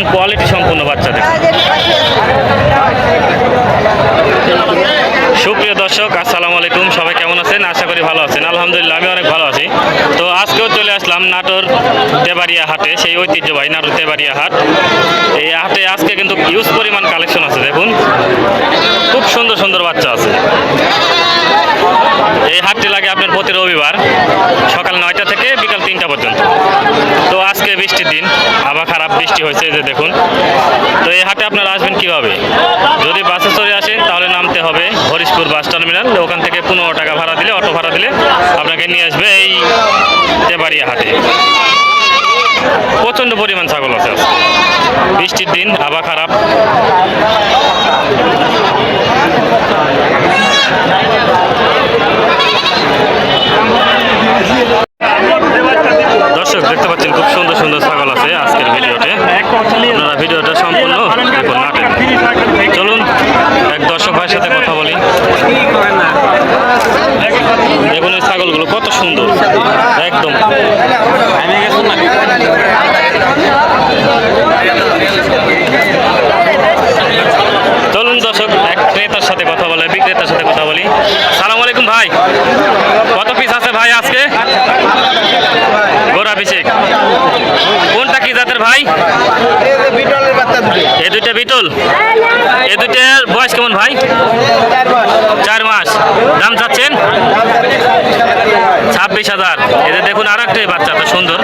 একদম কোয়ালিটি সম্পূর্ণ বাচ্চা দেখুন। সুপ্রিয় দর্শক, আসসালামু আলাইকুম। সবাই কেমন আছেন? আশা করি ভালো আছেন। আলহামদুলিল্লাহ, আমি অনেক ভালো আছি। তো আজকেও চলে আসলাম নাটোর তেবাড়িয়া হাটে, সেই ঐতিহ্যবাহী নাটোর তেবাড়িয়া হাট। এই হাটে আজকে কিন্তু হিউজ পরিমাণ কালেকশন আছে, দেখুন। খুব সুন্দর সুন্দর বাচ্চা আছে। এই হাটটি লাগে আপনার প্রতি রবিবার সকাল নয়টা থেকে বিকাল তিনটা পর্যন্ত। তো আজকে বৃষ্টির দিন, আবার খারাপ বৃষ্টি হয়েছে যে দেখুন। তো এই হাটে আপনারা আসবেন কীভাবে? যদি বাসে চলে আসেন, তাহলে নামতে হবে হরিশপুর বাস টার্মিনাল। ওখান থেকে পনেরো টাকা ভাড়া দিলে, অটো ভাড়া দিলে আপনাকে নিয়ে আসবে এই তেবাড়িয়া হাটে। প্রচণ্ড পরিমাণ ছাগল আছে বৃষ্টির দিন, আবার খারাপ দর্শক দেখতে পাচ্ছেন খুব সুন্দর ছাগল আছে আজকের ভিডিওতে। আপনারা ভিডিওটা সম্পূর্ণ চলুন, এক দর্শক ভাইয়ের সাথে কথা বলি। দেখুন এই ছাগলগুলো কত সুন্দর। একদম চলুন দর্শক এক ক্রেতার সাথে কথা বলে বিক্রেতার সাথে কথা বলি সালাম আলাইকুম ভাই কত পিস আছে ভাই আজকে গোড়া পিসে কোনটা কি জাতের ভাই? এ দুইটা বিটল? এ দুইটার বয়স কেমন ভাই? চার মাস। দাম চাচ্ছেন? ছাব্বিশ হাজার। এদের দেখুন আর একটা বাচ্চা তো সুন্দর।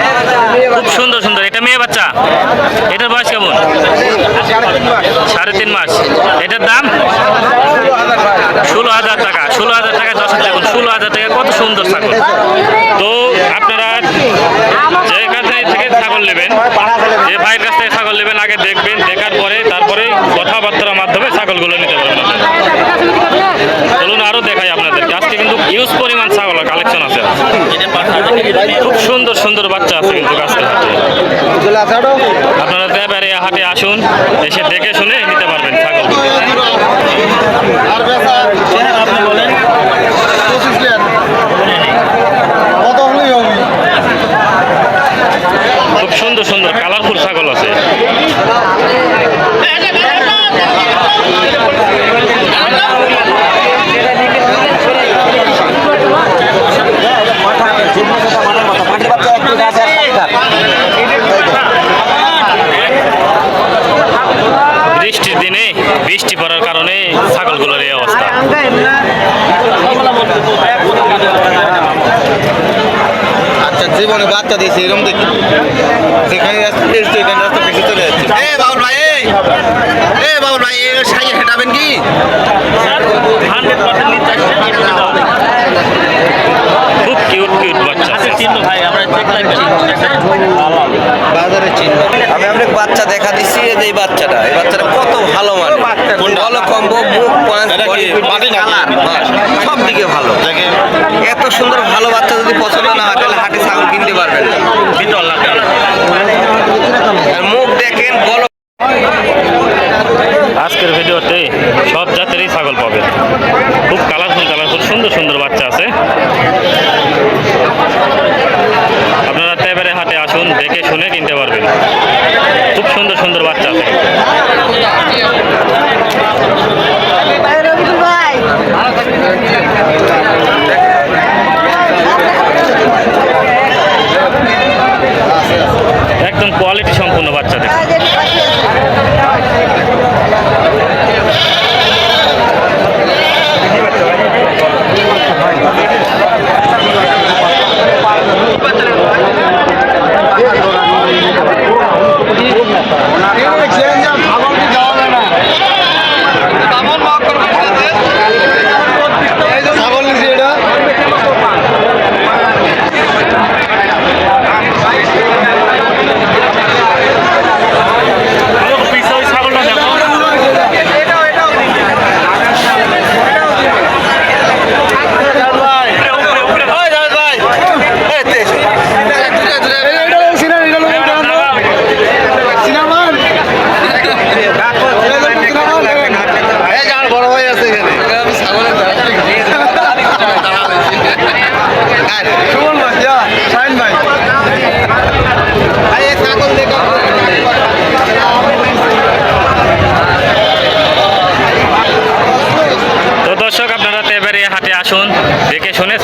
খুব সুন্দর সুন্দর। এটা মেয়ে বাচ্চা? এটার বয়স কেমন? সাড়ে তিন মাস। এটার দাম? ষোলো হাজার টাকা। ষোলো হাজার টাকা দশ হাজার দেখুন ষোলো হাজার টাকা। কত সুন্দর ছাগল। তো আপনারা নেবেন। যে ভাইয়ের কাছ থেকে ছাগল নেবেন আগে দেখবেন দেখার পরে তারপরে কথাবার্তার মাধ্যমে ছাগলগুলো নিতে পারবেন। চলুন আরও দেখাই আপনাদেরকে। আজকে কিন্তু ইউজ পরিমাণ ছাগলের কালেকশন আছে। খুব সুন্দর সুন্দর বাচ্চা আছে কিন্তু আজকে হাটে। আপনারা দেবারে হাটে আসুন এসে দেখে শুনে নিতে পারবেন ছাগল আর বেসা আপনি বলেন পঁচিশ লেন কত হলেই হবে খুব সুন্দর সুন্দর কালারফুল ছাগল আছে বৃষ্টির দিনে বৃষ্টি পড়ার কারণে ছাগলগুলোর এই অবস্থা। আচ্ছা জীবনে বাচ্চা দিয়েছে এরকম দেখি। যেখানে রাস্তা এখানে চলে যাচ্ছে। এ বাবুল ভাই এই! এ বাবুল ভাই এ সাইয়ে হেঁটাবেন কি? খুব কিউট কিউট বাচ্চা। আছে বাজারে চিনব আমি আপনাকে বাচ্চা দেখা দিচ্ছি যে এই বাচ্চাটা এই বাচ্চাটা কত ভালো মানে ভালো কম্বো মুখ পাঁচ বডি মাটি নাকি? কালার সব দিকে ভালো। এত সুন্দর ভালো বাচ্চা যদি পছন্দ না হয় তাহলে হাটে ছাগল কিনতে পারবেন মুখ দেখেন বলো। আজকের ভিডিওতে সব জাতেরই ছাগল পাবেন খুব কালারফুল কালারফুল সুন্দর সুন্দর বাচ্চা আছে। আপনারা এবারে হাটে আসুন দেখে শুনে কিনতে পারবেন। খুব সুন্দর সুন্দর বাচ্চা আছে। দেখে শুনে